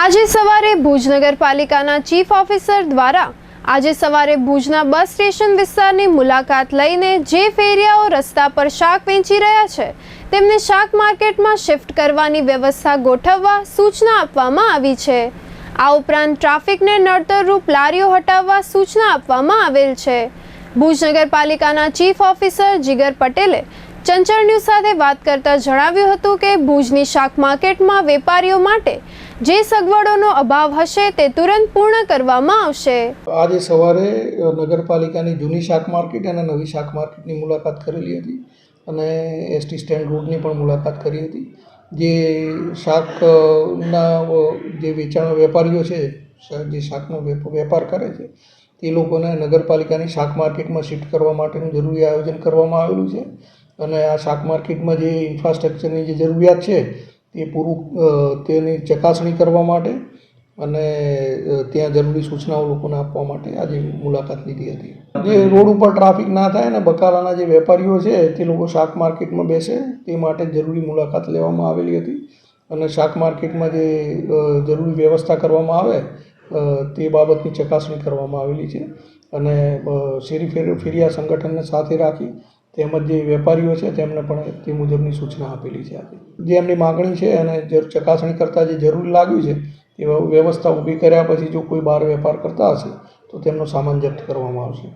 આજે સવારે ભુજ નગરપાલિકાના ચીફ ઓફિસર દ્વારા આજે સવારે ભુજના બસ સ્ટેશન વિસ્તારની મુલાકાત લઈને જે ફેરિયાઓ રસ્તા પર શાક વેચી રહ્યા છે, તેમને શાક માર્કેટમાં શિફ્ટ કરવાની વ્યવસ્થા ગોઠવવા સૂચના આપવામાં આવી છે. આ ઉપરાંત ટ્રાફિકને નડતરરૂપ લારીઓ હટાવવા સૂચના આપવામાં આવેલ છે. ભુજ નગરપાલિકાના ચીફ ઓફિસર જીગર પટેલે ચંચળ ન્યૂઝ સાથે વાત કરતા જણાવ્યું હતું કે ભુજની શાક માર્કેટમાં વેપારીઓ માટે જે સગવડોનો અભાવ હશે તે તુરંત પૂર્ણ કરવામાં આવશે. આજે સવારે નગરપાલિકાની જૂની શાક માર્કેટ અને નવી શાક માર્કેટની મુલાકાત કરેલી હતી અને એસટી સ્ટેન્ડ રોડની પણ મુલાકાત કરી હતી. જે શાકના જે વેચાણ વેપારીઓ છે જે શાકનો વેપાર કરે છે, તે લોકોને નગરપાલિકાની શાક માર્કેટમાં શિફ્ટ કરવા માટેનું જરૂરી આયોજન કરવામાં આવેલું છે. અને આ શાક માર્કેટમાં જે ઇન્ફ્રાસ્ટ્રક્ચરની જે જરૂરિયાત છે, તે પૂરું તેની ચકાસણી કરવા માટે અને ત્યાં જરૂરી સૂચનાઓ લોકોને આપવા માટે આજે મુલાકાત લીધી હતી. જે રોડ ઉપર ટ્રાફિક ના થાય અને બકાલાના જે વેપારીઓ છે, તે લોકો શાક માર્કેટમાં બેસે, તે માટે જરૂરી મુલાકાત લેવામાં આવેલી હતી. અને શાક માર્કેટમાં જે જરૂરી વ્યવસ્થા કરવામાં આવે તે બાબતની ચકાસણી કરવામાં આવેલી છે. અને શેરી ફેર, ફેરિયા સંગઠનને સાથે રાખી તેમજ જે વેપારીઓ છે, તેમને પણ તે મુજબની સૂચના આપેલી છે આજે. જે એમની માગણી છે અને ચકાસણી કરતાં જે જરૂરી લાગ્યું છે તે વ્યવસ્થા ઊભી કર્યા પછી જો કોઈ બહાર વેપાર કરતા હશે, તો તેમનો સામાન જપ્ત કરવામાં આવશે.